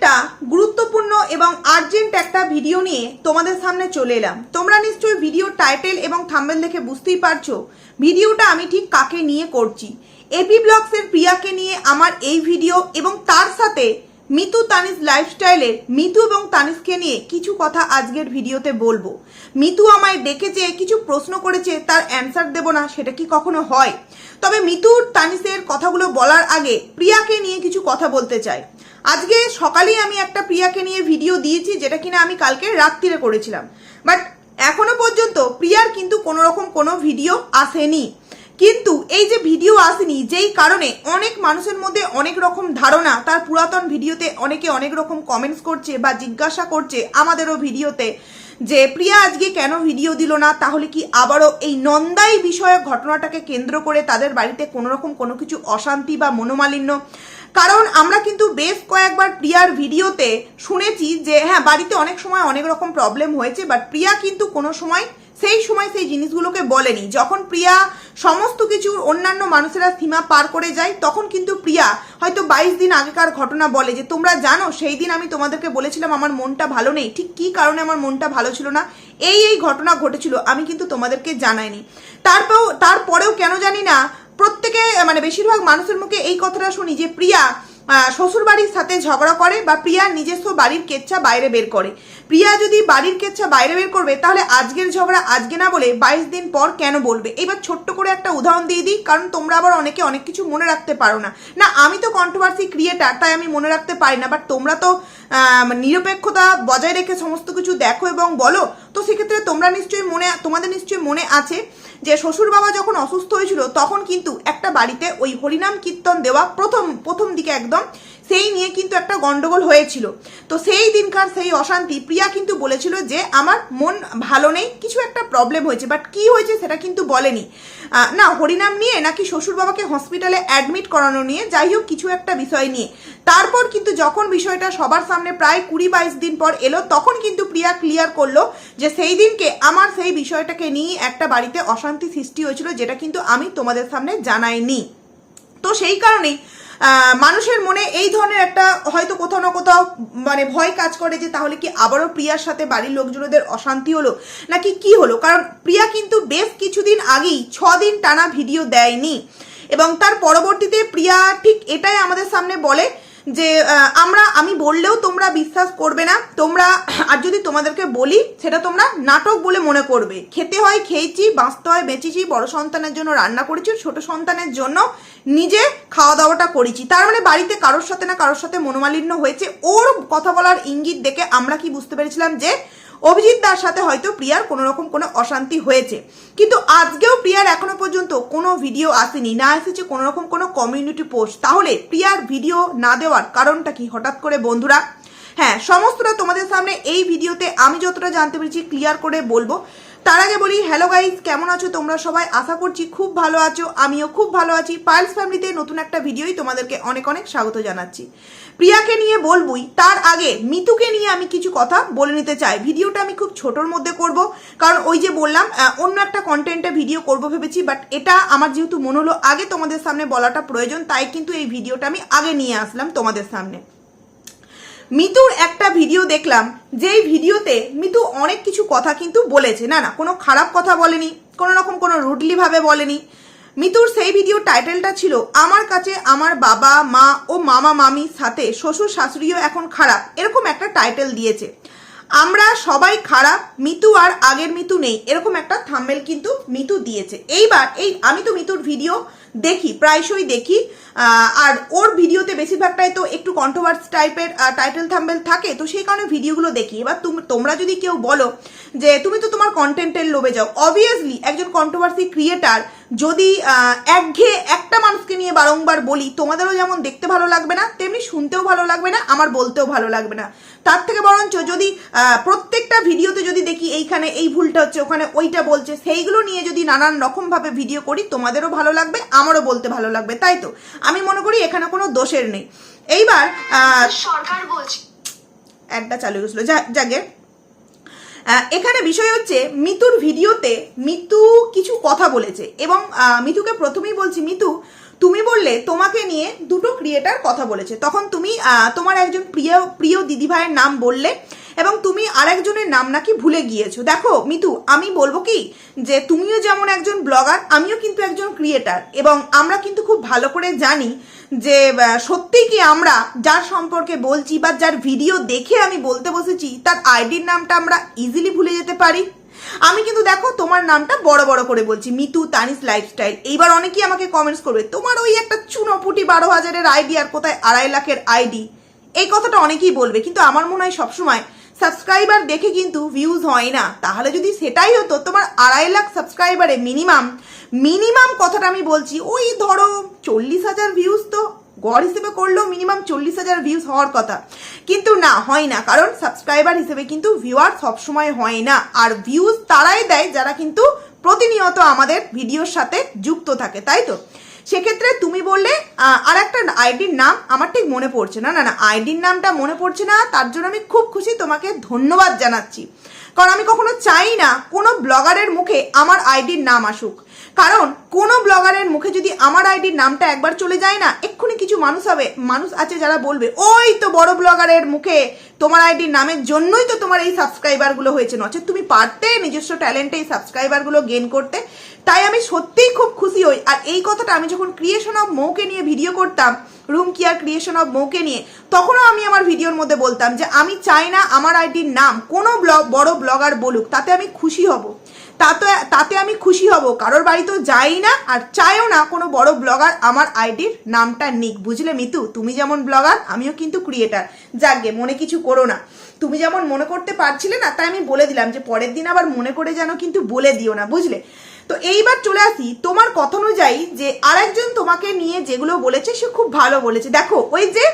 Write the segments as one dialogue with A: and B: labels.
A: একটা গুরুত্বপূর্ণ এবং আর্জেন্ট একটা ভিডিও নিয়ে তোমাদের সামনে চলে এলাম। তোমরা নিশ্চয়ই ভিডিও টাইটেল এবং থাম্বেল দেখে বুঝতেই পারছ। ভিডিওটা আমি ঠিক কাকে নিয়ে করছি? এপি ব্লগসের প্রিয়াকে নিয়ে আমার এই ভিডিও এবং তার সাথে মিতু তানিস লাইফস্টাইলের মিতু এবং তানিসকে নিয়ে কিছু কথা আজকের ভিডিওতে বলব। মিতু আমায় ডেকেছে, কিছু প্রশ্ন করেছে, তার অ্যান্সার দেব না, সেটা কি কখনো হয়? তবে মিতুর তানিসের কথাগুলো বলার আগে প্রিয়াকে নিয়ে কিছু কথা বলতে চাই। আজকে সকালেই আমি একটা প্রিয়াকে নিয়ে ভিডিও দিয়েছি, যেটা কিনা আমি কালকে রাত্রিরে করেছিলাম। বাট এখনও পর্যন্ত প্রিয়ার কিন্তু কোনো রকম কোনো ভিডিও আসেনি। কিন্তু এই যে ভিডিও আসেনি, যেই কারণে অনেক মানুষের মধ্যে অনেক রকম ধারণা, তার পুরাতন ভিডিওতে অনেকে অনেক রকম কমেন্টস করছে বা জিজ্ঞাসা করছে আমাদেরও ভিডিওতে যে প্রিয়া আজকে কেন ভিডিও দিল না? তাহলে কি আবারও এই নন্দাই বিষয়ক ঘটনাটাকে কেন্দ্র করে তাদের বাড়িতে কোনো রকম কোনো কিছু অশান্তি বা মনোমালিন্য কারণ আমরা কিন্তু বেশ কয়েকবার প্রিয়ার ভিডিওতে শুনেছি যে হ্যাঁ বাড়িতে অনেক সময় অনেক রকম প্রবলেম হয়েছে বাট প্রিয়া কিন্তু কোনো সময় সেই সময় সেই জিনিসগুলোকে বলেনি। যখন প্রিয়া সমস্ত কিছুর অন্যান্য মানুষেরা সীমা পার করে যায়, তখন কিন্তু প্রিয়া হয়তো বাইশ দিন আগেকার ঘটনা বলে যে, তোমরা জানো, সেই দিন আমি তোমাদেরকে বলেছিলাম আমার মনটা ভালো নেই। ঠিক কী কারণে আমার মনটা ভালো ছিল না? এই এই ঘটনা ঘটেছিল, আমি কিন্তু তোমাদেরকে জানাইনি। তারপরেও তারপরেও কেন জানি না প্রত্যেকে মানে বেশিরভাগ মানুষের মুখে এই কথাটা শুনি যে প্রিয়া শ্বশুর বাড়ির সাথে ঝগড়া করে বা প্রিয়া নিজস্ব বাড়ির কেচ্ছা বাইরে বের করে। প্রিয়া যদি বাড়ির কেচ্ছা বাইরে বের করবে, তাহলে আজকের ঝগড়া আজকে না বলে বাইশ দিন পর কেন বলবে? এবার ছোট্ট করে একটা উদাহরণ দিয়ে দিই, কারণ তোমরা আবার অনেকে অনেক কিছু মনে রাখতে পারো না। না, আমি তো কন্ট্রোভার্সি ক্রিয়েটার তাই আমি মনে রাখতে পারি না বাট তোমরা তো নিরপেক্ষতা বজায় রেখে সমস্ত কিছু দেখো এবং বলো, তো সেক্ষেত্রে তোমরা নিশ্চয়ই মনে, তোমাদের নিশ্চয়ই মনে আছে যে শ্বশুর বাবা যখন অসুস্থ হয়েছিল, তখন কিন্তু একটা বাড়িতে ওই হরিনাম কীর্তন দেওয়া প্রথম প্রথম দিকে একদম সেই নিয়ে কিন্তু একটা গন্ডগোল হয়েছিল। তো সেই দিনকার সেই অশান্তি প্রিয়া কিন্তু বলেছিল যে, আমার মন ভালো নেই, কিছু একটা প্রবলেম হয়েছে বাট কি হয়েছে সেটা কিন্তু বলেনি। না, হরিনাম নিয়ে নাকি শ্বশুর বাবাকে হসপিটালে অ্যাডমিট করানো নিয়ে, যাই হোক, কিছু একটা বিষয় নিয়ে। তারপর কিন্তু যখন বিষয়টা সবার সামনে প্রায় কুড়ি বাইশ দিন পর এলো, তখন কিন্তু প্রিয়া ক্লিয়ার করল যে সেই দিনকে আমার সেই বিষয়টাকে নিয়ে একটা বাড়িতে অশান্তি সৃষ্টি হয়েছিল, যেটা কিন্তু আমি তোমাদের সামনে জানাইনি। তো সেই কারণেই মানুষের মনে এই ধরনের একটা হয়তো কোথাও না কোথাও মানে ভয় কাজ করে যে তাহলে কি আবারও প্রিয়ার সাথে বাড়ির লোকজনদের অশান্তি হলো? নাকি কি হলো? কারণ প্রিয়া কিন্তু বেশ কিছুদিন আগেই ছ দিন টানা ভিডিও দেয়নি। এবং তার পরবর্তীতে প্রিয়া ঠিক এটাই আমাদের সামনে বলে যে আমরা, আমি বললেও তোমরা বিশ্বাস করবে না। তোমরা, আর যদি তোমাদেরকে বলি, সেটা তোমরা নাটক বলে মনে করবে। খেতে হয়, খেয়েছি, বাঁচতে হয়, বেঁচেছি, বড় সন্তানের জন্য রান্না করেছি, ছোট সন্তানের জন্য নিজে খাওয়া দাওয়াটা করেছি। তার মানে বাড়িতে কারোর সাথে না কারোর সাথে মনোমালিন্য হয়েছে। ওর কথা বলার ইঙ্গিত দেখে আমরা কি বুঝতে পেরেছিলাম যে অভিজিৎ দার সাথে হয়তো প্রিয়ার কোনো রকম কোনো অশান্তি হয়েছে। কিন্তু আজকেও প্রিয়ার এখনও পর্যন্ত কোনো ভিডিও আসেনি, না এসেছে কোনো রকম কোনো কমিউনিটি পোস্ট তাহলে প্রিয়ার ভিডিও না দেওয়ার কারণটা কি হঠাৎ করে বন্ধুরা? হ্যাঁ সমস্তটা তোমাদের সামনে এই ভিডিওতে আমি যতটা জানতে পেরেছি ক্লিয়ার করে বলব। তার আগে বলি হ্যালো গাইজ কেমন আছো? তোমরা সবাই? আশা করছি খুব ভালো আছো, আমিও খুব ভালো আছি। পাইলস ফ্যামিলিতে নতুন একটা ভিডিওই তোমাদেরকে অনেক অনেক স্বাগত জানাচ্ছি। প্রিয়াকে নিয়ে বলবই, তার আগে মিতুকে নিয়ে আমি কিছু কথা বলে নিতে চাই। ভিডিওটা আমি খুব ছোটোর মধ্যে করব, কারণ ওই যে বললাম অন্য একটা কন্টেন্টে ভিডিও করব ভেবেছি বাট এটা আমার যেহেতু মনে হলো, আগে তোমাদের সামনে বলাটা প্রয়োজন, তাই কিন্তু এই ভিডিওটা আমি আগে নিয়ে আসলাম তোমাদের সামনে। মিতুর একটা ভিডিও দেখলাম, যেই ভিডিওতে মিতু অনেক কিছু কথা কিন্তু বলেছে। না না, কোনো খারাপ কথা বলেনি, কোনো রকম কোনো রুডলি ভাবে বলেনি। মিতুর সেই ভিডিও টাইটেলটা ছিল, আমার কাছে আমার বাবা, মা ও মামা মামির সাথে শ্বশুর শাশুড়িও এখন খারাপ। এরকম একটা টাইটেল দিয়েছে। আমরা সবাই খারাপ, মিতু আর আগের মিতু নেই। এরকম একটা থাম্বেল কিন্তু মিতু দিয়েছে। এইবার এই, আমি তো মিতুর ভিডিও দেখি, প্রায়শই দেখি আর ওর ভিডিওতে বেশিরভাগটাই তো একটু কন্ট্রোভার্স টাইপের টাইটেল থাম্বেল থাকে, তো সেই কারণে ভিডিওগুলো দেখি। এবার তোমরা যদি কেউ বলো যে তুমি তো তোমার কন্টেন্টের লোভে যাও। অবভিয়াসলি একজন কন্ট্রোভার্সি ক্রিয়েটার যদি একঘেয়ে একটা মানুষকে নিয়ে বারংবার বলি তোমাদেরও যেমন দেখতে ভালো লাগবে না তেমনি শুনতেও ভালো লাগবে না আমার বলতেও ভালো লাগবে না। তার থেকে বরঞ্চ যদি প্রত্যেকটা ভিডিওতে যদি দেখি এইখানে এই ভুলটা হচ্ছে ওখানে ওইটা বলছে সেইগুলো নিয়ে যদি নানান রকমভাবে ভিডিও করি তোমাদেরও ভালো লাগবে আমারও বলতে ভালো লাগবে তাই তো? আমি মনে করি এখানে কোনো দোষের নেই। এইবার
B: সরকার বলছে।
A: একটা চালু গেছিল। যা যাকে এখানে বিষয় হচ্ছে, মিতুর ভিডিওতে মিতু কিছু কথা বলেছে এবং মিতুকে প্রথমেই বলছি, মিতু, তুমি বললে তোমাকে নিয়ে দুটো ক্রিয়েটার কথা বলেছে। তখন তুমি তোমার একজন প্রিয় প্রিয় দিদিভাইয়ের নাম বললে এবং তুমি আরেকজনের নাম নাকি ভুলে গিয়েছো। দেখো মিতু আমি বলব কি যে তুমিও যেমন একজন ব্লগার আমিও কিন্তু একজন ক্রিয়েটার এবং আমরা কিন্তু খুব ভালো করে জানি যে আহ, সত্যিই কি আমরা যার সম্পর্কে বলছি বা যার ভিডিও দেখে আমি বলতে বসেছি তার আইডির নামটা আমরা ইজিলি ভুলে যেতে পারি। আমি কিন্তু দেখো তোমার নামটা বড় বড় করে বলছি মিতু তানিস লাইফস্টাইল এইবার অনেকেই আমাকে কমেন্টস করবে তোমার ওই একটা চুনোপুটি বারো হাজারের আইডি আর কোথায় আড়াই লাখের আইডি? এই কথাটা অনেকেই বলবে কিন্তু আমার মনে হয় সবসময় সাবস্ক্রাইবার দেখে কিন্তু ভিউজ হয় না। তাহলে যদি সেটাই হতো, তোমার আড়াই লাখ সাবস্ক্রাইবারে মিনিমাম মিনিমাম কথাটা আমি বলছি, ওই ধরো চল্লিশ হাজার ভিউজ তো, গড় হিসেবে করলেও মিনিমাম চল্লিশ হাজার ভিউজ হওয়ার কথা। কিন্তু না, হয় না, কারণ সাবস্ক্রাইবার হিসেবে কিন্তু ভিউয়ার সবসময় হয় না। আর ভিউজ তারাই দেয় যারা কিন্তু প্রতিনিয়ত আমাদের ভিডিওর সাথে যুক্ত থাকে, তাই তো? সেক্ষেত্রে তুমি বললে আর একটা আইডির নাম আমার ঠিক মনে পড়ছে না। না না আইডির নামটা মনে পড়ছে না, তার জন্য আমি খুব খুশি, তোমাকে ধন্যবাদ জানাচ্ছি। কারণ আমি কখনো চাই না কোনো ব্লগারের মুখে আমার আইডির নাম আসুক। কারণ কোনো ব্লগারের মুখে যদি আমার আইডির নামটা একবার চলে যায় না, এক্ষুনি কিছু মানুষ হবে। মানুষ আছে যারা বলবে, ওই তো বড় ব্লগারের মুখে তোমার আইডির নামের জন্যই তো তোমার এই সাবস্ক্রাইবারগুলো হয়েছে। নচেত তুমি পারতে নিজস্ব ট্যালেন্টে এই সাবস্ক্রাইবারগুলো গেন করতে। তাই আমি সত্যিই খুব খুশি হই। আর এই কথাটা আমি যখন ক্রিয়েশন অফ মৌকে নিয়ে ভিডিও করতাম রুম কেয়ার ক্রিয়েশন অফ মৌকে নিয়ে, তখনও আমি আমার ভিডিওর মধ্যে বলতাম যে, আমি চাই না আমার আইডির নাম কোনো ব্লগ, বড় ব্লগার বলুক, তাতে আমি খুশি হব। তাতে তাতে আমি খুশি হব। কারোর বাড়িতেও যাই না আর চাইও না কোনো বড় ব্লগার আমার আইডির নামটা নিক। বুঝলে মিতু? তুমি যেমন ব্লগার, আমিও কিন্তু ক্রিয়েটার যাকগে, মনে কিছু করো না। তুমি যেমন মনে করতে পারছিলে না, তাই আমি বলে দিলাম যে পরের দিন আবার মনে করে যেন কিন্তু বলে দিও না, বুঝলে? তো এইবার চলে আসি তোমার কথা অনুযায়ী যে আরেকজন তোমাকে নিয়ে যেগুলো বলেছে সে খুব ভালো বলেছে। দেখো, ওই যে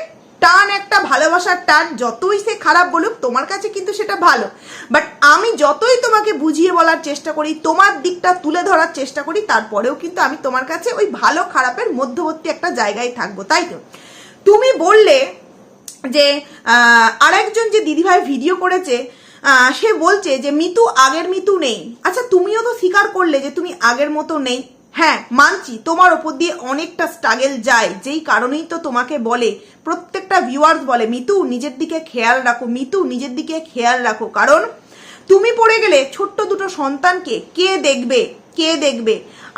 A: টান একটা ভালোবাসার টান, যতই সে খারাপ বলুক, তোমার কাছে কিন্তু সেটা ভালো। বাট আমি যতই তোমাকে বুঝিয়ে বলার চেষ্টা করি, তোমার দিকটা তুলে ধরার চেষ্টা করি, তারপরেও কিন্তু আমি তোমার কাছে ওই ভালো খারাপের মধ্যবর্তী একটা জায়গায় থাকব, তাই তো? তুমি বললে যে আরেকজন যে দিদিভাই ভিডিও করেছে সে বলছে যে, মিতু, আগের মিতু নেই। আচ্ছা তুমিও তো স্বীকার করলে যে, তুমি আগের মতো নেই। হ্যাঁ মানছি, তোমার ওপর দিয়ে অনেকটা স্ট্রাগেল যায়। যেই কারণেই তো তোমাকে বলে, প্রত্যেকটা ভিউয়ার্স বলে, মিতু, নিজের দিকে খেয়াল রাখো, মিতু, নিজের দিকে খেয়াল রাখো। কারণ তুমি পড়ে গেলে ছোট্ট দুটো সন্তানকে কে দেখবে? কে দেখবে?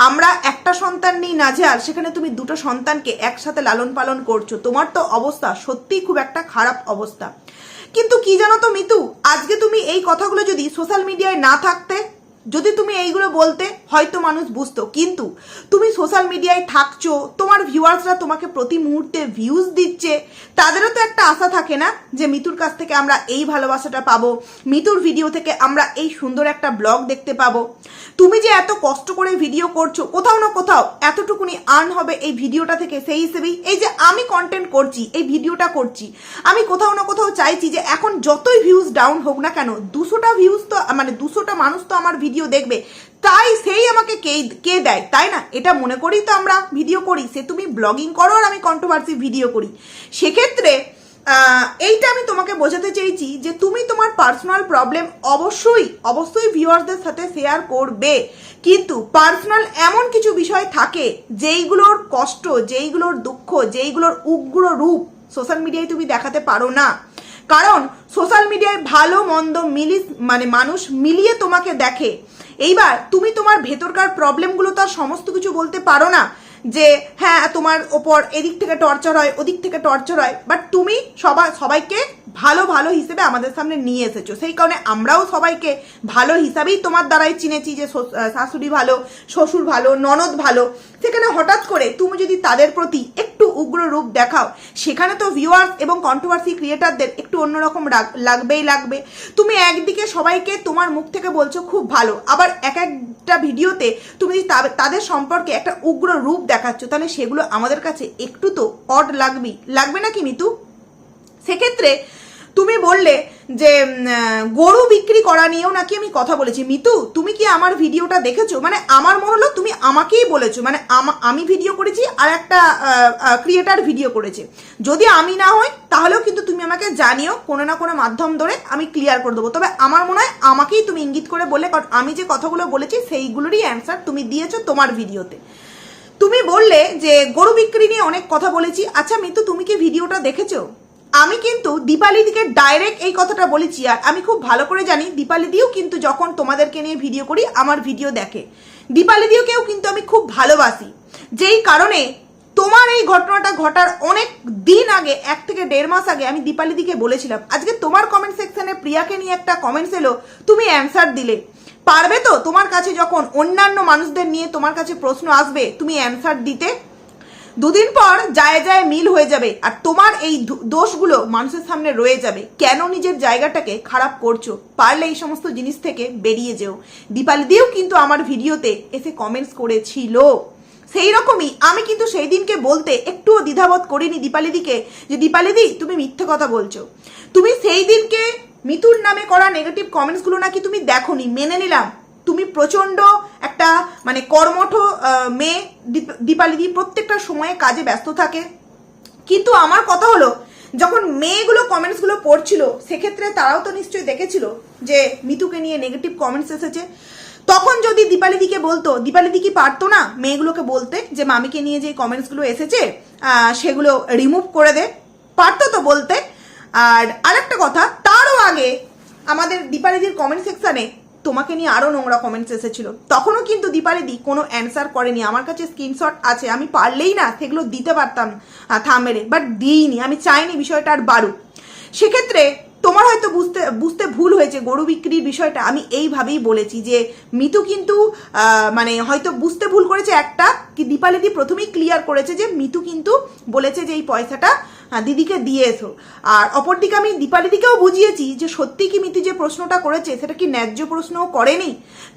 A: আমরা একটা সন্তান নেই নাজেহাল, সেখানে তুমি দুটো সন্তানকে একসাথে লালন পালন করছ। তোমার তো অবস্থা সত্যিই খুব একটা খারাপ অবস্থা। কিন্তু কি জানো তো মিতু, আজকে তুমি এই কথাগুলো যদি সোশ্যাল মিডিয়ায় না থাকতে যদি তুমি এইগুলো বলতে, হয়তো মানুষ বুঝতো। কিন্তু তুমি সোশ্যাল মিডিয়ায় থাকছো, তোমার ভিউয়ার্সরা তোমাকে প্রতি মুহূর্তে ভিউজ দিচ্ছে, তাদেরও তো একটা আশা থাকে না যে মিতুর কাছ থেকে আমরা এই ভালোবাসাটা পাবো, মিতুর ভিডিও থেকে আমরা এই সুন্দর একটা ব্লগ দেখতে পাবো। তুমি যে এত কষ্ট করে ভিডিও করছ, কোথাও না কোথাও এতটুকুনি আর্ন হবে এই ভিডিওটা থেকে সেই হিসেবেই এই যে আমি কন্টেন্ট করছি, এই ভিডিওটা করছি, আমি কোথাও না কোথাও চাইছি যে এখন যতই ভিউজ ডাউন হোক না কেন, দুশোটা ভিউজ তো মানে দুশোটা মানুষ তো আমার ভিডিও দেখবে। তাই সেই আমাকে কে কে দেয়? তাই না? এটা মনে করেই তো আমরা ভিডিও করি। সে তুমি ব্লগিং করো আর আমি কন্ট্রোভার্সি ভিডিও করি। সেক্ষেত্রে এইটা আমি তোমাকে বোঝাতে চেয়েছি যে তুমি তোমার পার্সোনাল প্রবলেম অবশ্যই অবশ্যই ভিউয়ার্সদের সাথে শেয়ার করবে। কিন্তু পার্সোনাল এমন কিছু বিষয় থাকে যেইগুলোর কষ্ট, যেইগুলোর দুঃখ, যেইগুলোর উগ্র রূপ সোশ্যাল মিডিয়ায় তুমি দেখাতে পারো না। কারণ সোশ্যাল মিডিয়ায় ভালো, মন্দ মিলি মানে মানুষ মিলিয়ে তোমাকে দেখে। এইবার তুমি তোমার ভেতরকার প্রবলেমগুলো তো আর সমস্ত কিছু বলতে পারো না যে হ্যাঁ তোমার ওপর এদিক থেকে টর্চার হয়, ওদিক থেকে টর্চার হয় বাট তুমি সবাই সবাইকে ভালো ভালো হিসেবে আমাদের সামনে নিয়ে এসেছ। সেই কারণে আমরাও সবাইকে ভালো হিসাবেই তোমার দ্বারাই চিনেছি যে শাশুড়ি ভালো, শ্বশুর ভালো, ননদ ভালো। সেখানে হঠাৎ করে তুমি যদি তাদের প্রতি একটু উগ্র রূপ দেখাও। সেখানে তো ভিউয়ার্স এবং কন্ট্রোভার্সি ক্রিয়েটারদের একটু অন্যরকম লাগবেই লাগবে। তুমি একদিকে সবাইকে তোমার মুখ থেকে বলছো, খুব ভালো। আবার এক একটা ভিডিওতে তুমি তাদের সম্পর্কে একটা উগ্র রূপ দেখাচ্ছ। তাহলে সেগুলো আমাদের কাছে একটু তো অড লাগবেই। লাগবে না কি মিতু? সেক্ষেত্রে তুমি বললে যে গরু বিক্রি করা নিয়েও নাকি আমি কথা বলেছি। মিতু, তুমি কি আমার ভিডিওটা দেখেছ? মানে আমার মনে হলো তুমি আমাকেই বলেছ। মানে আমা- ভিডিও করেছি আর একটা ক্রিয়েটার ভিডিও করেছে। যদি আমি না হই, তাহলেও কিন্তু তুমি আমাকে জানিও, কোনো না কোনো মাধ্যম ধরে আমি ক্লিয়ার করে দেবো। তবে আমার মনে হয় আমাকেই তুমি ইঙ্গিত করে বলে কারণ আমি যে কথাগুলো বলেছি, সেইগুলোরই অ্যান্সার তুমি দিয়েছ তোমার ভিডিওতে। তুমি বললে যে, গরু বিক্রি নিয়ে অনেক কথা বলেছি। আচ্ছা মিতু, তুমি কি ভিডিওটা দেখেছ? আমি কিন্তু দীপালিদিকে ডাইরেক্ট এই কথাটা বলেছি, আর আমি খুব ভালো করে জানি দীপালিদিও কিন্তু যখন তোমাদেরকে নিয়ে ভিডিও করি, আমার ভিডিও দেখে। দীপালিদিওকেও কিন্তু আমি খুব ভালোবাসি। যেই কারণে তোমার এই ঘটনাটা ঘটার অনেক দিন আগে, এক থেকে দেড় মাস আগে আমি দীপালিদিকে বলেছিলাম, আজকে তোমার কমেন্ট সেকশনে প্রিয়াকে নিয়ে একটা কমেন্টস এলো, তুমি অ্যান্সার দিলে। পারবে তো তোমার কাছে যখন অন্যান্য মানুষদের নিয়ে তোমার কাছে প্রশ্ন আসবে, তুমি অ্যান্সার দিতে? দুদিন পর যায় যায় মিল হয়ে যাবে আর তোমার এই দোষগুলো মানুষের সামনে রয়ে যাবে। কেন নিজের জায়গাটাকে খারাপ করছ? পারলে এই সমস্ত জিনিস থেকে বেরিয়ে যেও। দীপালি দিও কিন্তু আমার ভিডিওতে এসে কমেন্টস করেছিল। সেই রকমই আমি কিন্তু সেই দিনকে বলতে একটুও দ্বিধাবোধ করিনি দীপালিদিকে যে, দীপালিদি, তুমি মিথ্যে কথা বলছো। তুমি সেই দিনকে মিতুর নামে করা নেগেটিভ কমেন্টসগুলো নাকি তুমি দেখোনি। মেনে নিলাম। তুমি প্রচণ্ড একটা মানে কর্মঠ মেয়ে দীপালিদি প্রত্যেকটা সময়ে কাজে ব্যস্ত থাকে। কিন্তু আমার কথা হলো, যখন মেয়েগুলো কমেন্টসগুলো পড়ছিল, সেক্ষেত্রে তারাও তো নিশ্চয়ই দেখেছিল যে মিতুকে নিয়ে নেগেটিভ কমেন্টস এসেছে। তখন যদি দীপালিদিকে বলতো, দীপালিদি কি পারতো না মেয়েগুলোকে বলতে যে মামিকে নিয়ে যে কমেন্টসগুলো এসেছে সেগুলো রিমুভ করে দে? পারতো তো বলতে। আর আরেকটা কথা, তারও আগে আমাদের দীপালিদির কমেন্ট সেকশনে তোমাকে নিয়ে আরও নোংরা কমেন্টস এসেছিল। তখনও কিন্তু দীপালিদি কোনো অ্যান্সার করেনি। আমার কাছে স্ক্রিনশট আছে। আমি পারলেই না, সেগুলো দিতে পারতাম থামেরে বাট দিইনি। আমি চাইনি বিষয়টা আর বাড়ুক। সেক্ষেত্রে তোমার হয়তো বুঝতে বুঝতে ভুল হয়েছে গরু বিক্রির বিষয়টা। আমি এইভাবেই বলেছি যে, মিতু কিন্তু মানে হয়তো বুঝতে ভুল করেছে একটা, কি দীপালিদি প্রথমেই ক্লিয়ার করেছে যে, মিতু কিন্তু বলেছে যে, এই পয়সাটা দিদিকে দিয়ে এসো আর অপরদিকে আমি দীপালিদিকেও বুঝিয়েছি যে সত্যি কি মিতু যে প্রশ্নটা করেছে, সেটা কি ন্যায্য প্রশ্নও করেনি?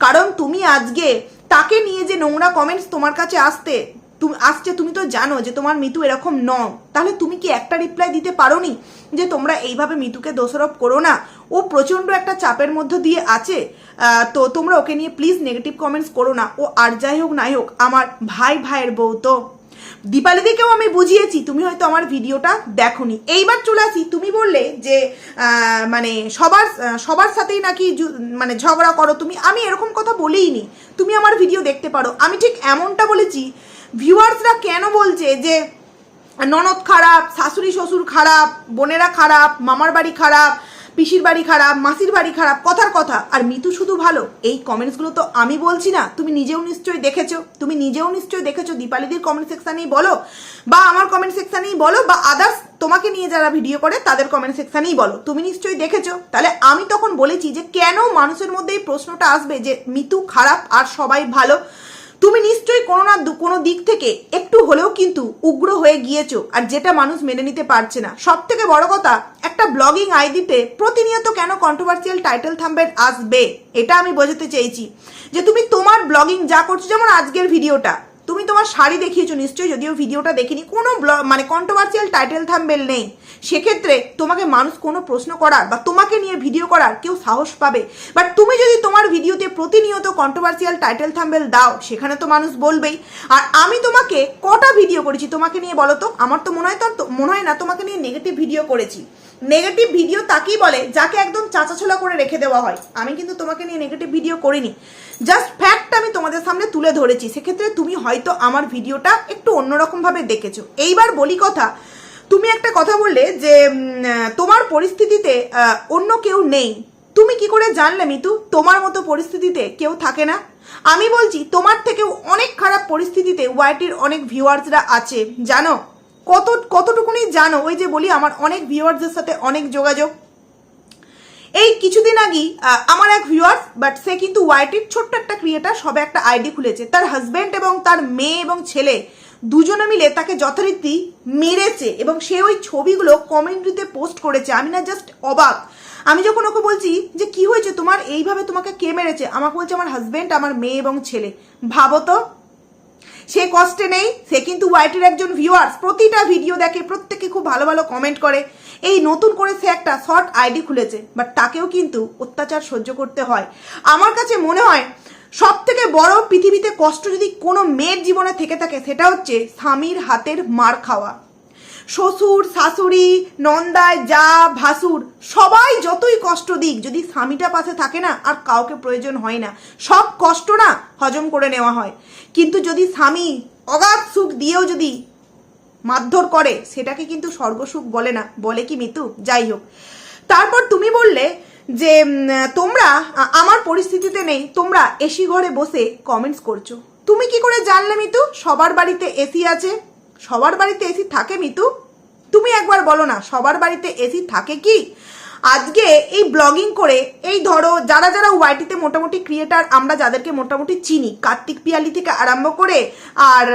A: কারণ তুমি আজকে তাকে নিয়ে যে নোংরা কমেন্টস তোমার কাছে আসতে, তুমি, আসছে, তুমি তো জানো যে তোমার মিতু এরকম ন তাহলে তুমি কি একটা রিপ্লাই দিতে পারো নি যে তোমরা এইভাবে মিতুকে দোষারোপ করো না? ও প্রচণ্ড একটা চাপের মধ্য দিয়ে আছে। তো তোমরা ওকে নিয়ে প্লিজ নেগেটিভ কমেন্টস করো না। ও আর যাই হোক, নাই হোক, আমার ভাই, ভাইয়ের বউ তো। দীপালিদিকেও আমি বুঝিয়েছি, তুমি হয়তো আমার ভিডিওটা দেখোনি। এইবার চলে আসি, তুমি বললে যে মানে সবার সবার সাথেই নাকি মানে ঝগড়া করো, তুমি, আমি এরকম কথা বলিনি তুমি আমার ভিডিও দেখতে পারো। আমি ঠিক এমনটা বলেছি, ভিউয়ার্সরা কেন বলছে যে, ননদ খারাপ, শাশুড়ি শ্বশুর খারাপ, বোনেরা খারাপ, মামার বাড়ি খারাপ পিসির বাড়ি খারাপ, মাসির বাড়ি খারাপ, কথার কথা। আর মিতু শুধু ভালো। এই কমেন্টসগুলো তো আমি বলছি না, তুমি নিজেও নিশ্চয়ই দেখেছ। তুমি নিজেও নিশ্চয়ই দেখেছ দীপালিদির কমেন্ট সেকশানেই বলো। বা আমার কমেন্ট সেকশানেই বলো, বা আদার্স তোমাকে নিয়ে যারা ভিডিও করে, তাদের কমেন্ট সেকশানেই বলো। তুমি নিশ্চয়ই দেখেছ। তাহলে আমি তখন বলেছি যে কেন মানুষের মধ্যে এই প্রশ্নটা আসবে যে মিতু খারাপ আর সবাই ভালো? তুমি নিশ্চয়ই কোনো না কোনো দিক থেকে একটু হলেও কিন্তু উগ্র হয়ে গিয়েছো, আর যেটা মানুষ মেনে নিতে পারছে না। সব থেকে বড় কথা, একটা ব্লগিং আইডিতে প্রতিনিয়ত কেন কন্ট্রোভার্সিয়াল টাইটেল থাম্বেল আসবে? এটা আমি বোঝাতে চেয়েছি যে তুমি তোমার ব্লগিং যা করছ, যেমন আজকের ভিডিওটা তুমি তোমার শাড়ি দেখিয়েছো, নিশ্চয়ই যদিও ভিডিওটা দেখিনি, কোনো মানে কন্ট্রোভার্সিয়াল টাইটেল থাম্বেল নেই। সেক্ষেত্রে তোমাকে মানুষ কোনো প্রশ্ন করার বা তোমাকে নিয়ে ভিডিও করার কেউ সাহস পাবে। বাট তুমি যদি তোমার ভিডিওতে প্রতিনিয়ত কন্ট্রোভার্সিয়াল টাইটেল থাম্বেল দাও, সেখানে তো মানুষ বলবেই। আর আমি তোমাকে কটা ভিডিও করেছি তোমাকে নিয়ে বলো তো? আমার তো মনে হয় তো, মনে হয় না তোমাকে নিয়ে নেগেটিভ ভিডিও করেছি। নেগেটিভ ভিডিও তাকেই বলে, যাকে একদম চাচাছোলা করে রেখে দেওয়া হয়। আমি কিন্তু তোমাকে নিয়ে নেগেটিভ ভিডিও করিনি। জাস্ট ফ্যাক্ট আমি তোমাদের সামনে তুলে ধরেছি। সেক্ষেত্রে তুমি হয়তো আমার ভিডিওটা একটু অন্যরকমভাবে দেখেছ। এইবার বলি কথা, তুমি একটা কথা বললে যে তোমার পরিস্থিতিতে অন্য কেউ নেই। তুমি কি করে জানলে মিতু? তোমার মতো পরিস্থিতিতে কেউ থাকে না। আমি বলছি, তোমার থেকেও অনেক খারাপ পরিস্থিতিতে ওয়াইটির অনেক ভিউয়ার্সরা আছে। জানো? কত, কতটুকুনি জানো? ওই যে বলি, আমার অনেক ভিউয়ার্সদের সাথে অনেক যোগাযোগ। এই কিছুদিন আগেই আমার এক ভিউয়ার্স বাট সে কিন্তু ওয়াইটির ছোট্ট একটা ক্রিয়েটার, সবে একটা আইডি খুলেছে। তার হাজব্যান্ড এবং তার মেয়ে এবং ছেলে দুজনে মিলে তাকে যথারীতি মেরেছে এবং সে ওই ছবিগুলো কমেন্ট্রিতে পোস্ট করেছে। আমি না জাস্ট অবাক। আমি যখন ওকে বলছি যে, কি হয়েছে তোমার? এইভাবে তোমাকে কে মেরেছে? আমাকে বলছে, আমার হাজব্যান্ড আমার মেয়ে এবং ছেলে। ভাবো তো। সে কষ্টে নেই, সে কিন্তু ওয়াইটির একজন ভিউয়ার্স প্রতিটা ভিডিও দেখে প্রত্যেকে খুব ভালো ভালো কমেন্ট করে। এই নতুন করে সে একটা শর্ট আইডি খুলেছে বাট তাকেও কিন্তু অত্যাচার সহ্য করতে হয়। আমার কাছে মনে হয় সব থেকে বড় পৃথিবীতে কষ্ট যদি কোনো মেয়ের জীবনে থেকে থাকে, সেটা হচ্ছে স্বামীর হাতের মার খাওয়া। শ্বশুর, শাশুড়ি, নন্দায়, যা, ভাসুর, সবাই যতই কষ্ট দিক, যদি স্বামীটা পাশে থাকে না, আর কাউকে প্রয়োজন হয় না। সব কষ্ট না হজম করে নেওয়া হয়। কিন্তু যদি স্বামী অগাধ সুখ দিয়েও যদি মারধর করে, সেটাকে কিন্তু স্বর্গসুখ বলে না, বলে কি মিতু? যাই হোক। তারপর তুমি বললে যে তোমরা আমার পরিস্থিতিতে নেই, তোমরা এসি ঘরে বসে কমেন্টস করছ। তুমি কি করে জানলে মিতু? সবার বাড়িতে এসি আছে। সবার বাড়িতে এসি থাকে মিতু? তুমি একবার বলো না, সবার বাড়িতে এসি থাকে কি? আজকে এই ব্লগিং করে এই ধরো যারা যারা ওয়াইটিতে মোটামুটি ক্রিয়েটার আমরা যাদেরকে মোটামুটি চিনি, কার্তিক পিয়ালি থেকে আরম্ভ করে আর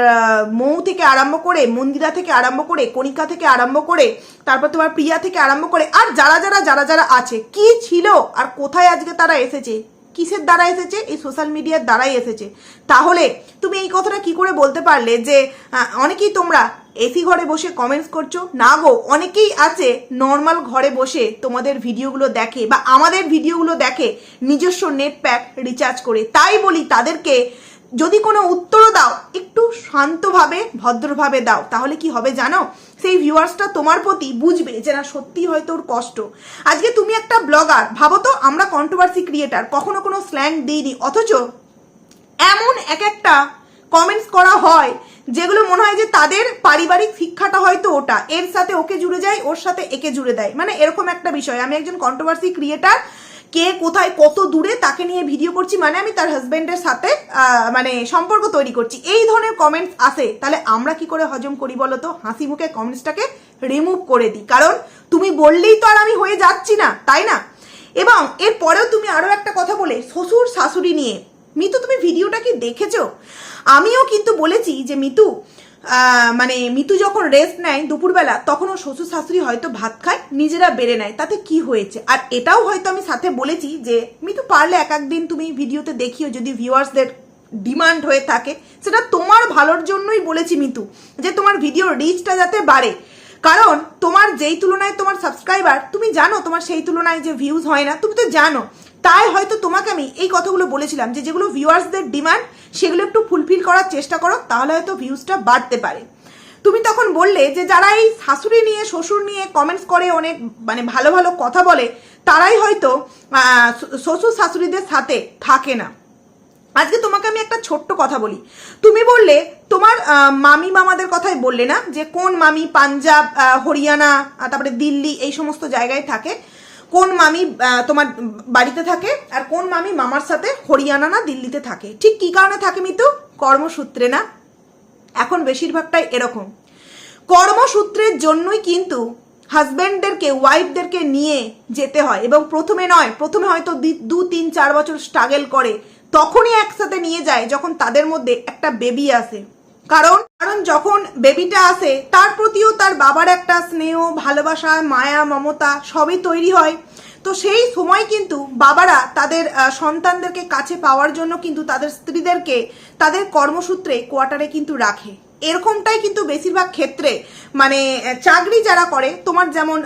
A: মৌ থেকে আরম্ভ করে, মন্দিরা থেকে আরম্ভ করে, কণিকা থেকে আরম্ভ করে, তারপর তোমার প্রিয়া থেকে আরম্ভ করে, আর যারা যারা যারা যারা আছে, কি ছিল আর কোথায় আজকে তারা এসেছে? কিসের দ্বারা এসেছে? এই সোশ্যাল মিডিয়ার দ্বারাই এসেছে। তাহলে তুমি এই কথাটা কি করে বলতে পারলে যে অনেকেই তোমরা এসি ঘরে বসে কমেন্টস করছ? না গো, অনেকেই আছে নর্মাল ঘরে বসে তোমাদের ভিডিওগুলো দেখে বা আমাদের ভিডিওগুলো দেখে নিজস্ব নেট প্যাক রিচার্জ করে। তাই বলি তাদেরকে যদি কোনো উত্তরও দাও, একটু শান্তভাবে, ভদ্রভাবে দাও, তাহলে কি হবে জানো? সেই ভিউয়ার্সটা তোমার প্রতি বুঝবে যে না সত্যি হয়তো ওর কষ্ট। আজকে তুমি একটা ব্লগার, ভাবো তো, আমরা কন্ট্রোভার্সি ক্রিয়েটার কখনো কোনো স্ল্যাং দিইনি, অথচ এমন এক একটা কমেন্টস করা হয়, যেগুলো মনে হয় যে তাদের পারিবারিক শিক্ষাটা হয়তো ওটা। এর সাথে ওকে জুড়ে যায়, ওর সাথে একে জুড়ে দেয়। মানে এরকম একটা বিষয়। আমি একজন কন্ট্রোভার্সি ক্রিয়েটার কে কোথায় কত দূরে তাকে নিয়ে ভিডিও করছি মানে আমি তার হাজবেন্ডের সাথে মানে সম্পর্ক তৈরি করছি। এই ধরনের কমেন্টস আসে, তাহলে আমরা কি করে হজম করি বলো তো? হাসি মুখে কমেন্টসটাকে রিমুভ করে দিই। কারণ তুমি বললেই তো আর আমি হয়ে যাচ্ছি না, তাই না? এবং এরপরেও তুমি আরও একটা কথা বলে, শ্বশুর শাশুড়ি নিয়ে। মিতু, তুমি ভিডিওটা কি দেখেছ? আমিও কিন্তু বলেছি যে, মিতু মানে মিতু যখন রেস্ট নেয় দুপুরবেলা, তখন ও শ্বশুর শাশুড়ি হয়তো ভাত খায়, নিজেরা বেড়ে নেয়। তাতে কি হয়েছে? আর এটাও হয়তো আমি সাথে বলেছি যে, মিতু, পারলে এক একদিন তুমি ভিডিওতে দেখিও যদি ভিউয়ার্সদের ডিমান্ড হয়ে থাকে। সেটা তোমার ভালোর জন্যই বলেছি মিতু, যে তোমার ভিডিওর রিচটা যাতে বাড়ে। কারণ তোমার যেই তুলনায় তোমার সাবস্ক্রাইবার তুমি জানো তোমার সেই তুলনায় যে ভিউজ হয় না, তুমি তো জানো। তাই হয়তো তোমাকে আমি এই কথাগুলো বলেছিলাম যে যেগুলো ভিউয়ার্সদের ডিমান্ড সেগুলো একটু ফুলফিল করার চেষ্টা করো, তাহলে হয়তো ভিউজটা বাড়তে পারে। তুমি তখন বললে যে যারা এই শাশুড়ি নিয়ে, শ্বশুর নিয়ে কমেন্টস করে অনেক মানে ভালো ভালো কথা বলে, তারাই হয়তো শ্বশুর শাশুড়িদের সাথে থাকে না। আজকে তোমাকে আমি একটা ছোট্ট কথা বলি। তুমি বললে, তোমার মামি মামাদের কথাই বললে না যে কোন মামি পাঞ্জাব হরিয়ানা তারপরে দিল্লি এই সমস্ত জায়গায় থাকে কোন মামি তোমার বাড়িতে থাকে আর কোন মামি মামার সাথে হরিয়ানা না দিল্লিতে থাকে। ঠিক কি কারণে থাকে মিতু? কর্মসূত্রে না। এখন বেশিরভাগটাই এরকম। কর্মসূত্রের জন্যই কিন্তু হাজব্যান্ডদেরকে ওয়াইফদেরকে নিয়ে যেতে হয় এবং প্রথমে নয়, প্রথমে হয়তো দু তিন, চার বছর স্ট্রাগল করে, তখনই একসাথে নিয়ে যায় যখন তাদের মধ্যে একটা বেবি আসে। কারণ কারণ যখন বেবিটা আসে, তার প্রতিও তার বাবার একটা স্নেহ, ভালোবাসা, মায়া, মমতা সবই তৈরি হয়। তো সেই সময় কিন্তু বাবারা তাদের সন্তানদেরকে কাছে পাওয়ার জন্য কিন্তু তাদের স্ত্রীদেরকে তাদের কর্মসূত্রে কোয়ার্টারে কিন্তু রাখে। এরকমটাই কিন্তু বেশিরভাগ ক্ষেত্রে মানে চাকরি যারা করে, তোমার যেমন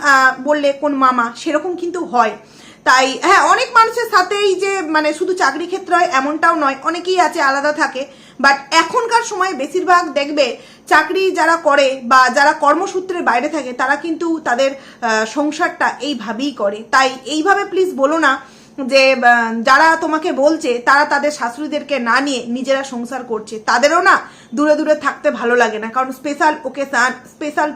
A: বললে কোন মামা, সেরকম কিন্তু হয়। তাই হ্যাঁ অনেক মানুষের সাথেই যে মানে শুধু চাকরি ক্ষেত্র হয়, এমনটাও নয়, অনেকেই আছে, আলাদা থাকে। বাট এখনকার সময় বেশিরভাগ দেখবে, চাকরি যারা করে বা যারা কর্মসূত্রের বাইরে থাকে, তারা কিন্তু তাদের সংসারটা এইভাবেই করে। তাই এইভাবে প্লিজ বলো না যে যারা তোমাকে বলছে, তারা তাদের শাশুড়িদেরকে না নিয়ে নিজেরা সংসার করছে। তাদেরও না দূরে দূরে থাকতে ভালো লাগে না। কারণ স্পেশাল ওকেশান স্পেশাল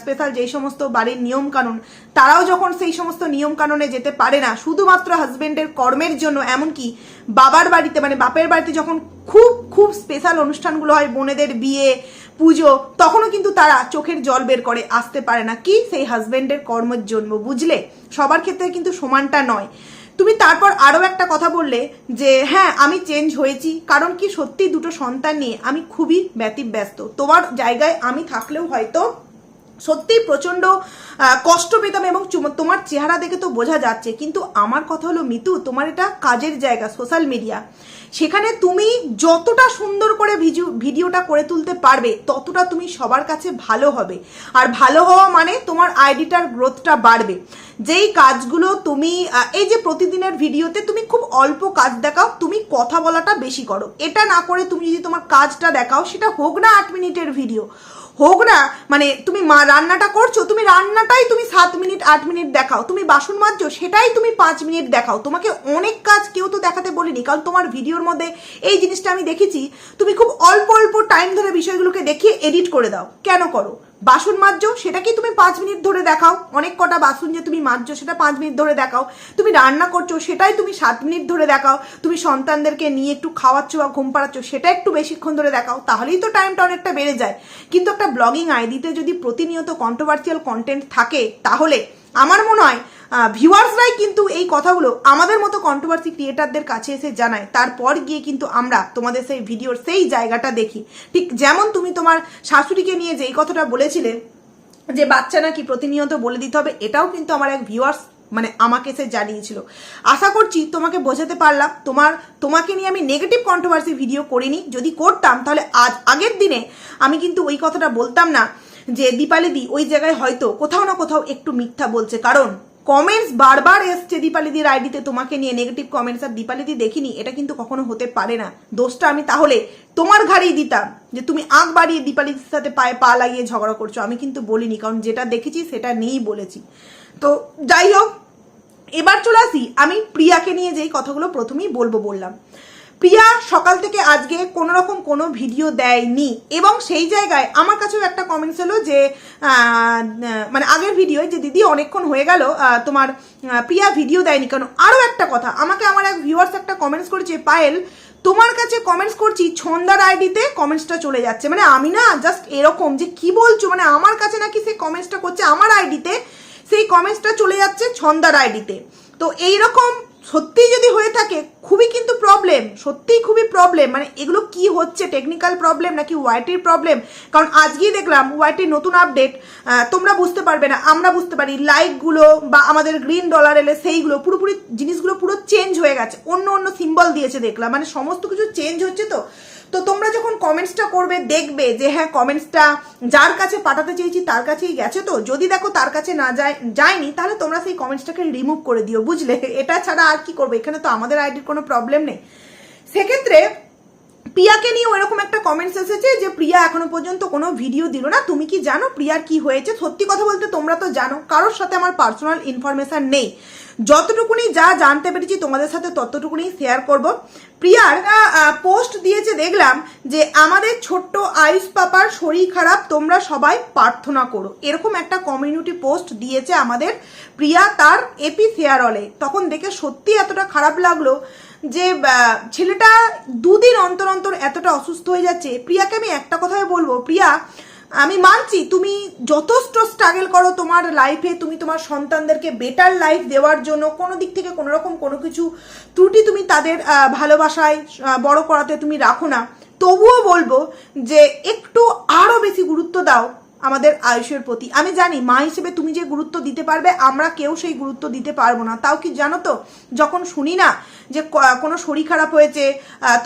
A: স্পেশাল যেই সমস্ত বাড়ির নিয়ম কানুন তারাও যখন সেই সমস্ত নিয়ম কানুনে যেতে পারে না, শুধুমাত্র হাজবেন্ডের কর্মের জন্য, এমনকি বাবার বাড়িতে মানে বাপের বাড়িতে যখন খুব খুব স্পেশাল অনুষ্ঠানগুলো হয়, বোনেদের বিয়ে, পুজো, তখনও কিন্তু তারা চোখের জল বের করে আসতে পারে না। কি? সেই হাজবেন্ডের কর্মের জন্য, বুঝলে? সবার ক্ষেত্রে কিন্তু সমানটা নয়। তুমি তারপর আরও একটা কথা বললে যে হ্যাঁ আমি চেঞ্জ হয়েছি। কারণ কি সত্যি দুটো সন্তান নিয়ে আমি খুবই ব্যতিব্যস্ত। তোমার জায়গায় আমি থাকলেও হয়তো সত্যিই প্রচণ্ড কষ্ট পেতাম এবং তোমার চেহারা দেখে তো বোঝা যাচ্ছে। কিন্তু আমার কথা হলো, মিতু, তোমার এটা কাজের জায়গা সোশ্যাল মিডিয়া সেখানে তুমি যতটা সুন্দর করে ভিডিও ভিডিওটা করে তুলতে পারবে, ততটা তুমি সবার কাছে ভালো হবে। আর ভালো হওয়া মানে তোমার আইডিটার গ্রোথটা বাড়বে। যেই কাজগুলো তুমি এই যে প্রতিদিনের ভিডিওতে তুমি খুব অল্প কাজ দেখাও, তুমি কথা বলাটা বেশি করো। এটা না করে তুমি যদি তোমার কাজটা দেখাও, সেটা হোক না আট মিনিটের ভিডিও হোক না মানে তুমি মা রান্নাটা করছ, তুমি রান্নাটাই তুমি সাত মিনিট, আট মিনিট দেখাও। তুমি বাসন মাজছো, সেটাই তুমি পাঁচ মিনিট দেখাও। তোমাকে অনেক কাজ কেউ তো দেখাতে বলিনি, কারণ তোমার ভিডিওর মধ্যে এই জিনিসটা আমি দেখেছি। তুমি খুব অল্প অল্প টাইম ধরে বিষয়গুলোকে দেখিয়ে এডিট করে দাও। কেন করো? বাসন মাজছো সেটা কি তুমি পাঁচ মিনিট ধরে দেখাও? অনেক কটা বাসন যে তুমি মাজছো সেটা পাঁচ মিনিট ধরে দেখাও। তুমি রান্না করছ, সেটাই তুমি সাত মিনিট ধরে দেখাও। তুমি সন্তানদেরকে নিয়ে একটু খাওয়াচ্ছ বা ঘুম পাড়াচ্ছ, সেটা একটু বেশিক্ষণ ধরে দেখাও। তাহলেই তো টাইমটা অনেকটা বেড়ে যায়। কিন্তু একটা ব্লগিং আইডিতে যদি প্রতিনিয়ত কন্ট্রোভার্সিয়াল কন্টেন্ট থাকে, তাহলে আমার মনে হয় ভিউয়ার্সরাই কিন্তু এই কথাগুলো আমাদের মতো কন্ট্রোভার্সি ক্রিয়েটারদের কাছে এসে জানায়। তারপর গিয়ে কিন্তু আমরা তোমাদের সেই ভিডিওর সেই জায়গাটা দেখি। ঠিক যেমন তুমি তোমার শাশুড়িকে নিয়ে যেই কথাটা বলেছিলে, যে বাচ্চা নাকি প্রতিনিয়ত বলে দিতে হবে, এটাও কিন্তু আমার এক ভিউয়ার্স মানে আমাকে সে জানিয়েছিল। আশা করছি তোমাকে বোঝাতে পারলাম। তোমার, তোমাকে নিয়ে আমি নেগেটিভ কন্ট্রোভার্সি ভিডিও করিনি। যদি করতাম, তাহলে আজ আগের দিনে আমি কিন্তু ওই কথাটা বলতাম না যে দীপালিদি ওই জায়গায় হয়তো কোথাও না কোথাও একটু মিথ্যা বলছে। কারণ কমেন্টস বারবার এসছে দীপালিদির আইডিতে তোমাকে নিয়ে নেগেটিভ কমেন্টস আর দীপালিদি দেখিনি, এটা কিন্তু কখনো হতে পারে না। দোষটা আমি তাহলে তোমার ঘাড়েই দিতাম যে তুমি আঁক বাড়িয়ে দীপালিদির সাথে পায়ে পা লাগিয়ে ঝগড়া করছ। আমি কিন্তু বলিনি, কারণ যেটা দেখেছি সেটা নিয়েই বলেছি। তো যাই হোক, এবার চলে আসি। আমি প্রিয়াকে নিয়ে যেই কথাগুলো প্রথমেই বলব বললাম। প্রিয়া সকাল থেকে আজকে কোনো রকম কোনো ভিডিও দেয়নি। এবং সেই জায়গায় আমার কাছেও একটা কমেন্টস এলো যে মানে আগের ভিডিও যে দিদি অনেকক্ষণ হয়ে গেল তোমার প্রিয়া ভিডিও দেয়নি কেন? আরও একটা কথা, আমাকে আমার এক ভিউয়ার্স একটা কমেন্টস করেছে, পায়েল, তোমার কাছে কমেন্টস করছি ছন্দার আইডিতে কমেন্টসটা চলে যাচ্ছে। মানে আমি না জাস্ট এরকম যে কি বলছো মানে আমার কাছে নাকি সে কমেন্টসটা করছে আমার আইডিতে, সেই কমেন্টসটা চলে যাচ্ছে ছন্দার আইডিতে। তো এইরকম সত্যিই যদি হয়ে থাকে, খুবই কিন্তু প্রবলেম সত্যিই খুবই প্রবলেম মানে এগুলো কি হচ্ছে? টেকনিক্যাল প্রবলেম নাকি ওয়াইটির প্রবলেম কারণ আজকেই দেখলাম ওয়াইটির নতুন আপডেট তোমরা বুঝতে পারবে না, আমরা বুঝতে পারি লাইকগুলো বা আমাদের গ্রিন ডলার এলে সেইগুলো পুরোপুরি জিনিসগুলো পুরো চেঞ্জ হয়ে গেছে। অন্য অন্য সিম্বল দিয়েছে দেখলাম। মানে সমস্ত কিছু চেঞ্জ হচ্ছে তো। তো তোমরা যখন কমেন্টসটা করবে, দেখবে যে হ্যাঁ কমেন্টসটা যার কাছে পাঠাতে চেয়েছি, তার কাছেই গেছে তো। যদি দেখো তার কাছে না যায়, যায়নি, তাহলে তোমরা সেই কমেন্টসটাকে রিমুভ করে দিও, বুঝলে? এটা ছাড়া আর কি করবে? এখানে তো আমাদের আইডির কোনো প্রবলেম নেই। সেক্ষেত্রে প্রিয়াকে নিয়ে ওরকম একটা কমেন্টস এসেছে যে, প্রিয়া এখনও পর্যন্ত কোনো ভিডিও দিল না। তুমি কি জানো প্রিয়ার কি হয়েছে? সত্যি কথা বলতে তোমরা তো জানো, কারোর সাথে আমার পার্সোনাল ইনফরমেশন নেই। যতটুকুনি যা জানতে পেরেছি তোমাদের সাথে ততটুকুনি শেয়ার করব। প্রিয়ার পোস্ট দিয়েছে, দেখলাম যে আমাদের ছোট্ট আয়ুষ পাপার শরীর খারাপ, তোমরা সবাই প্রার্থনা করো। এরকম একটা কমিউনিটি পোস্ট দিয়েছে আমাদের প্রিয়া তার এপি ফেয়ারলে তখন দেখে সত্যি এতটা খারাপ লাগল যে ছেলেটা দুদিন অন্তর অন্তর এতটা অসুস্থ হয়ে যাচ্ছে। প্রিয়াকে আমি একটা কথাই বলব, প্রিয়া আমি মানছি, তুমি যথেষ্ট স্ট্রাগল করো তোমার লাইফে তুমি তোমার সন্তানদেরকে বেটার লাইফ দেওয়ার জন্য, কোনো দিক থেকে কোনো রকম কোনো কিছু ত্রুটি তুমি তাদের ভালোবাসায় বড় করাতে তুমি রাখো না। তবুও বলব যে একটু আরও বেশি গুরুত্ব দাও আমাদের আয়ুষের প্রতি। আমি জানি, মা হিসেবে তুমি যে গুরুত্ব দিতে পারবে, আমরা কেউ সেই গুরুত্ব দিতে পারব না। তাও কি জানো তো, যখন শুনি না যে কোনো শরীর খারাপ হয়েছে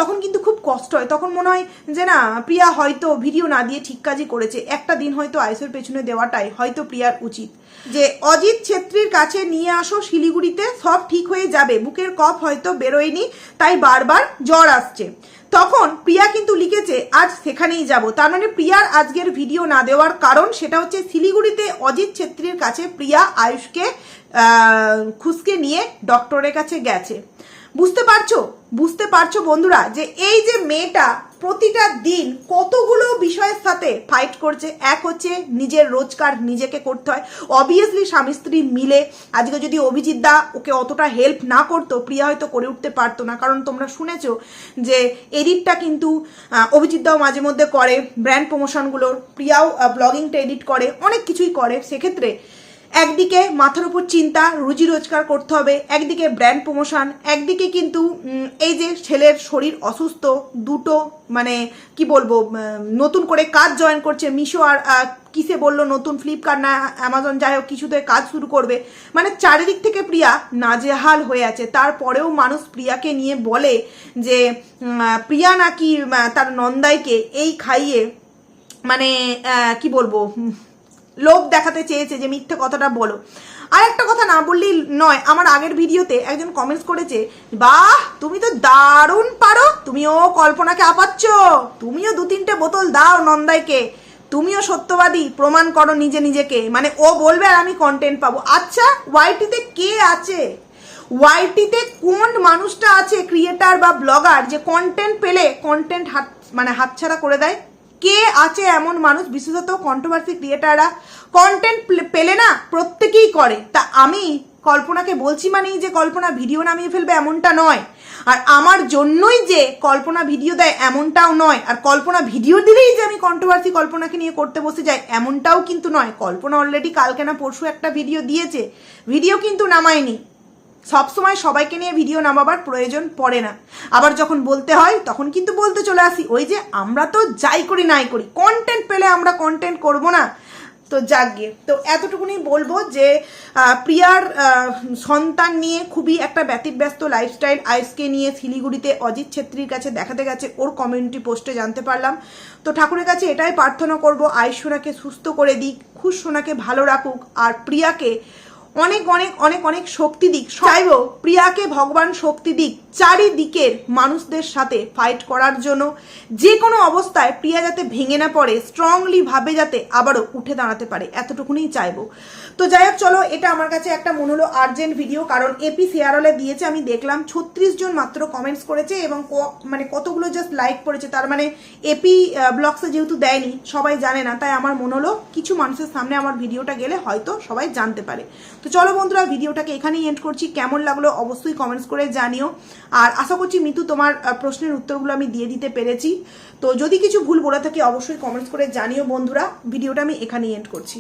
A: তখন কিন্তু খুব কষ্ট হয়। তখন মনে হয় যে না, প্রিয়া হয়তো ভিডিও না দিয়ে ঠিক কাজই করেছে। একটা দিন হয়তো আয়ুষের পেছনে দেওয়াটাই হয়তো প্রিয়ার উচিত। যে অজিত ছেত্রীর কাছে নিয়ে আসো শিলিগুড়িতে, সব ঠিক হয়ে যাবে। বুকের কফ হয়তো বেরোয়নি, তাই বারবার জ্বর আসছে। তখন প্রিয়া কিন্তু লিখেছে, আজ সেখানেই যাব। তার মানে প্রিয়ার আজকের ভিডিও না দেওয়ার কারণ সেটা হচ্ছে শিলিগুড়িতে অজিত ছেত্রীর কাছে প্রিয়া আয়ুষকে খুসকে নিয়ে ডক্টরের কাছে গেছে। বুঝতে পারছ? বুঝতে পারছ বন্ধুরা যে এই যে মেয়েটা প্রতিটা দিন কতগুলো বিষয়ের সাথে ফাইট করছে? এক হচ্ছে নিজের রোজগার নিজেকে করতে হয়। অবভিয়াসলি স্বামী স্ত্রী মিলে আজকে যদি অভিজিৎ দা ওকে অতটা হেল্প না করতো, প্রিয়া হয়তো করে উঠতে পারতো না। কারণ তোমরা শুনেছো যে এডিটটা কিন্তু অভিজিৎ দাও মাঝে মধ্যে করে ব্র্যান্ড প্রমোশনগুলোর প্রিয়াও ব্লগিংটা এডিট করে, অনেক কিছুই করে। সেক্ষেত্রে একদিকে মাথার উপর চিন্তা, রুজি রোজগার করতে হবে, একদিকে ব্র্যান্ড প্রমোশন একদিকে কিন্তু এই যে ছেলের শরীর অসুস্থ, দুটো মানে কি বলব নতুন করে কাজ জয়েন করছে, মিশো আর কিসে বলল নতুন ফ্লিপকার্ট না অ্যামাজন যাই হোক, কিছুতে কাজ শুরু করবে। মানে চারিদিক থেকে প্রিয়া নাজেহাল হয়ে আছে। তারপরেও মানুষ প্রিয়াকে নিয়ে বলে যে প্রিয়া নাকি তার নন্দাইকে এই খাইয়ে মানে কি বলব লোভ দেখাতে চেয়েছে যে মিথ্যে কথাটা বলো। আর একটা কথা না বললেই নয়, আমার আগের ভিডিওতে একজন কমেন্টস করেছে, বাহ, তুমি তো দারুণ পারো, তুমিও কল্পনাকে আপাচ্ছ, তুমিও দু তিনটে বোতল দাও নন্দাইকে, তুমিও সত্যবাদী, প্রমাণ করো নিজে নিজেকে। মানে ও বলবে আর আমি কন্টেন্ট পাবো। আচ্ছা ওয়াইটিতে কে আছে? ওয়াইটিতে কোন মানুষটা আছে ক্রিয়েটার বা ব্লগার যে কন্টেন্ট পেলে কন্টেন্ট হাত মানে হাতছাড়া করে দেয়? কে আছে এমন মানুষ, বিশেষত কন্ট্রোভার্সি ক্রিয়েটাররা কন্টেন্ট পেলে না প্রত্যেকেই করে। তা আমি কল্পনাকে বলছি মানেই যে কল্পনা ভিডিও নামিয়ে ফেলবে এমনটা নয়। আর আমার জন্যই যে কল্পনা ভিডিও দেয় এমনটাও নয়। আর কল্পনা ভিডিও দিলেই যে আমি কন্ট্রোভার্সি কল্পনাকে নিয়ে করতে বসে যাই, এমনটাও কিন্তু নয়। কল্পনা অলরেডি কালকে না পরশু একটা ভিডিও দিয়েছে। ভিডিও কিন্তু নামায়নি। সবসময় সবাইকে নিয়ে ভিডিও নামাবার প্রয়োজন পড়ে না। আবার যখন বলতে হয়, তখন কিন্তু বলতে চলে আসি, ওই যে আমরা তো যাই করি নাই করি কন্টেন্ট পেলে আমরা কন্টেন্ট করব না। তো যাক গিয়ে তো এতটুকুনি বলব যে প্রিয়ার সন্তান নিয়ে খুবই একটা ব্যতিব্যস্ত লাইফস্টাইল আইসকে নিয়ে শিলিগুড়িতে অজিত ছেত্রীর কাছে দেখাতে গেছে, ওর কমিউনিটি পোস্টে জানতে পারলাম। তো ঠাকুরের কাছে এটাই প্রার্থনা করব আয়ুষ সোনাকে সুস্থ করে দিক, খুশ সোনাকে ভালো রাখুক, আর প্রিয়াকে অনেক অনেক অনেক অনেক শক্তি দিক। চাইব। প্রিয়াকে ভগবান শক্তি দিক। চারিদিকের মানুষদের সাথে ফাইট করার জন্য যে কোনো অবস্থায় প্রিয়া যাতে ভেঙে না পড়ে স্ট্রংলি ভাবে যাতে আবারও উঠে দাঁড়াতে পারে এতটুকুনি চাইব। তো যাই হোক চলো এটা আমার কাছে একটা মনে হলো আর্জেন্ট ভিডিও কারণ এপি শেয়ারলে দিয়েছে আমি দেখলাম ছত্রিশ জন মাত্র কমেন্টস করেছে এবং ক- মানে কতগুলো জাস্ট লাইক করেছে তার মানে এপি ব্লগসে যেহেতু দেয়নি সবাই জানে না তাই আমার মনে হলো কিছু মানুষের সামনে আমার ভিডিওটা গেলে হয়তো সবাই জানতে পারে। তো চলো বন্ধুরা, ভিডিওটাকে এখানেই এন্ড করছি। কেমন লাগল অবশ্যই কমেন্টস করে জানিও। আর আশা করছি মিতু তোমার প্রশ্নের উত্তরগুলো আমি দিয়ে দিতে পেরেছি। তো যদি কিছু ভুল বলে থাকি অবশ্যই কমেন্টস করে জানিও বন্ধুরা। ভিডিওটা আমি এখানেই এন্ড করছি।